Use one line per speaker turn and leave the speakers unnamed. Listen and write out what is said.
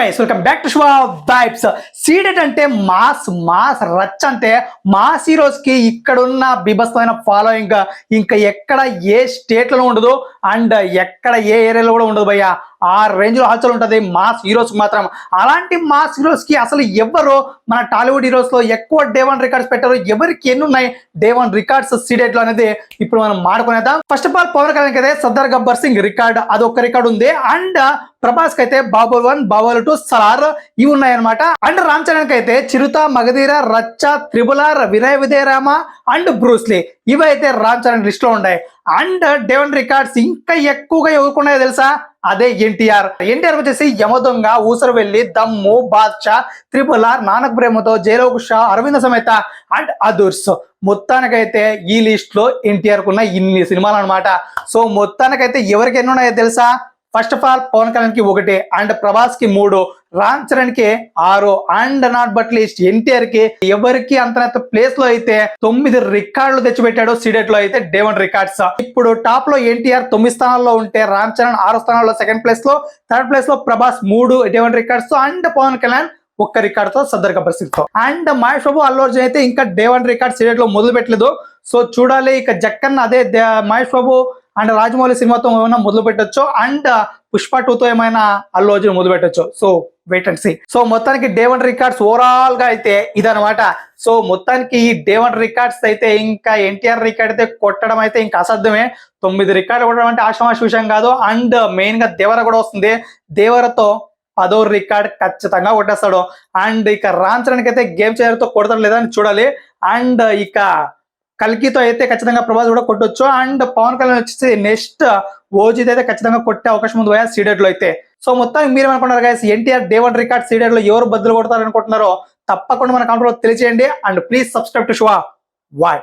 Guys welcome back to Shuva vibes Ceded అంటే mass mass రచ్ అంటే మాస్ హీరోస్కి ఇక్కడున్న బిభస్తమైన ఫాలోయింగ్ ఇంకా ఎక్కడ ఏ స్టేట్లో ఉండదు అండ్ ఎక్కడ ఏ ఏరియాలో కూడా ఉండదు భయ్యా. ఆ రేంజ్లో హల్చల్ ఉంటుంది. మాస్ హీరోస్ మాత్రం. అలాంటి మాస్ హీరోస్కి అసలు ఎవరు మన టాలీవుడ్ హీరోస్లో ఎక్కువ డే వన్ రికార్డ్స్ పెట్టారు. ఎవరికి ఎన్ని ఉన్నాయి డే వన్ రికార్డ్స్ సీడెడ్లో అనేది ఇప్పుడు మనం మాడుకునేద్దాం. First of all Pawan Kalyan అయితే సర్దార్ గబ్బర్ సింగ్ రికార్డ్ అది ఒక రికార్డ్ ఉంది. అండ్ ప్రభాస్కి అయితే బాబుల్ వన్ బాబుల్ టూ సలార్ ఇవి ఉన్నాయన్నమాట. అండ్ రామ్ చరణ్కి అయితే చిరుత మగధీర రచ్చ త్రిబులార్ వినయ విజయరామ అండ్ బ్రూస్లీ ఇవి అయితే రామ్ చరణ్ లిస్ట్లో ఉన్నాయి అండ్ డేవన్ రికార్డ్స్ ఇంకా ఎక్కువగా ఎవరుకున్నాయో తెలుసా? అదే ఎన్టీఆర్. ఎన్టీఆర్ వచ్చేసి యమదొంగ ఊసరు వెళ్ళి దమ్ము బాద్షా త్రిపులార్ నానక్ ప్రేమతో జయలోక్ షా అరవింద సమేత అండ్ అదుర్స్. మొత్తానికైతే ఈ లిస్ట్లో ఎన్టీఆర్ కున్న ఇన్ని సినిమాలు అనమాట సో మొత్తానికైతే ఎవరికి ఎన్ని ఉన్నాయో తెలుసా? ఫస్ట్ ఆఫ్ ఆల్ పవన్ కళ్యాణ్కి ఒకటి అండ్ ప్రభాస్కి మూడు. రామ్ చరణ్కి ఆరు అండ్ నాట్ బట్ లీస్ట్ ఎన్టీఆర్కి ఎవరికి అంతనంత ప్లేస్లో అయితే తొమ్మిది రికార్డులు తెచ్చిపెట్టాడు సిడెట్లో అయితే డేవన్ రికార్డ్స్. ఇప్పుడు టాప్లో ఎన్టీఆర్ తొమ్మిది స్థానాల్లో ఉంటే రామ్ చరణ్ ఆరు స్థానాల్లో సెకండ్ ప్లేస్లో థర్డ్ ప్లేస్లో ప్రభాస్ మూడు day one records and Pawan Kalyan ఒక్క రికార్డ్తో సద్దర్ గబ్బర్ అండ్ మహేష్ బాబు అల్లు అర్జున్ అయితే ఇంకా డే వన్ రికార్డ్ సిడెట్లో మొదలు పెట్టలేదు సో చూడాలి ఇక జక్కన్ అదే మహేష్ బాబు అండ్ రాజమౌళి సినిమాతో ఏమైనా మొదలు పెట్టొచ్చు? అండ్ uh, పుష్ప టూతో ఏమైనా అల్లు అర్జున్ మొదలు పెట్టొచ్చు? So wait and see so మొత్తానికి డే వన్ రికార్డ్స్ ఓవరాల్గా అయితే ఇదనమాట సో మొత్తానికి ఈ డే వన్ రికార్డ్స్ అయితే ఇంకా ఎన్టీఆర్ రికార్డ్ అయితే కొట్టడం అయితే ఇంకా అసాధ్యమే. తొమ్మిది రికార్డు కొట్టడం అంటే ఆషమాష విషయం కాదు. అండ్ మెయిన్గా దేవర కూడా వస్తుంది. దేవరతో పదో రికార్డ్ ఖచ్చితంగా కొట్టేస్తాడు. అండ్ ఇక రామ్ అయితే గేమ్ చేయడంతో కొడతాడు లేదని చూడాలి. అండ్ ఇక కల్కితో అయితే ఖచ్చితంగా ప్రభాస్ కూడా కొట్టొచ్చు. అండ్ పవన్ కళ్యాణ్ వచ్చేసి నెక్స్ట్ ఓజీతో అయితే ఖచ్చితంగా కొట్టే అవకాశం ఉంది పోయా సీడెడ్లో అయితే. సో మొత్తం మీరు అనుకుంటారు guys NTR day one record సీడెడ్లో ఎవరు బదులు కొడతారు అనుకుంటున్నారో తప్పకుండా మన కామెంట్లో తెలియజేయండి. And please subscribe to Shuva వాయ్